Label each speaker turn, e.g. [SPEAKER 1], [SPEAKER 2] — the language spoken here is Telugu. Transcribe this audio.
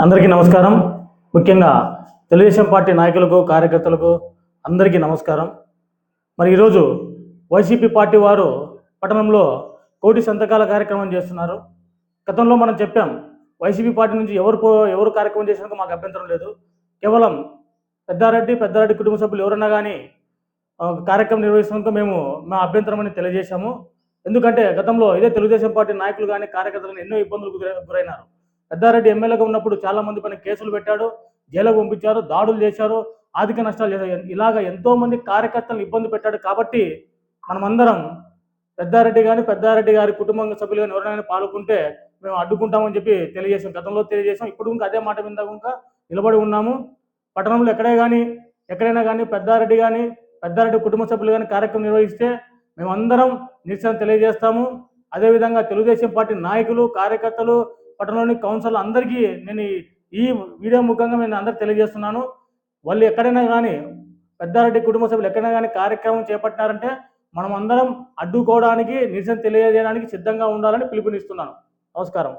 [SPEAKER 1] అందరికీ నమస్కారం. ముఖ్యంగా తెలుగుదేశం పార్టీ నాయకులకు కార్యకర్తలకు అందరికీ నమస్కారం. మరి ఈరోజు వైసీపీ పార్టీ వారు పట్టణంలో కోటి సంతకాల కార్యక్రమం చేస్తున్నారు. గతంలో మనం చెప్పాం వైసీపీ పార్టీ నుంచి ఎవరు పో- ఎవరు కార్యక్రమం చేసినందుకు మాకు అభ్యంతరం లేదు. కేవలం పెద్దారెడ్డి పెద్దారెడ్డి కుటుంబ సభ్యులు ఎవరన్నా కానీ కార్యక్రమం నిర్వహిస్తున్నందుకు మేము మా అభ్యంతరం అని తెలియజేశాము. ఎందుకంటే గతంలో ఇదే తెలుగుదేశం పార్టీ నాయకులు కానీ కార్యకర్తలను ఎన్నో ఇబ్బందులకు గురైనారు. పెద్దారెడ్డి ఎమ్మెల్యేగా ఉన్నప్పుడు చాలా మంది పైన కేసులు పెట్టాడు జైలుకు పంపించారు దాడులు చేశారు ఆర్థిక నష్టాలు చేశారు. ఇలాగ ఎంతో మంది కార్యకర్తలను ఇబ్బంది పెట్టాడు కాబట్టి మనమందరం పెద్దారెడ్డి కానీ పెద్దారెడ్డి గారి కుటుంబ సభ్యులు కానీ ఎవరైనా పాల్గొంటే మేము అడ్డుకుంటామని చెప్పి తెలియజేసాం గతంలో తెలియజేసాం ఇప్పుడు ఇంకా అదే మాట మీద ఇంకా. నిలబడి ఉన్నాము. పట్టణంలో ఎక్కడే కానీ ఎక్కడైనా కానీ పెద్దారెడ్డి కానీ పెద్దారెడ్డి కుటుంబ సభ్యులు కానీ కార్యక్రమం నిర్వహిస్తే మేమందరం నిరసన తెలియజేస్తాము. అదేవిధంగా తెలుగుదేశం పార్టీ నాయకులు కార్యకర్తలు పట్టణంలోని కౌన్సిల్ అందరికీ నేను ఈ- వీడియో ముఖంగా నేను అందరికి తెలియజేస్తున్నాను. వాళ్ళు ఎక్కడైనా కానీ పెద్దారెడ్డి కుటుంబ సభ్యులు ఎక్కడైనా కానీ కార్యక్రమం చేపట్టినారంటే మనం అందరం అడ్డుకోవడానికి నిరసన తెలియజేయడానికి సిద్ధంగా ఉండాలని పిలుపునిస్తున్నాను. నమస్కారం.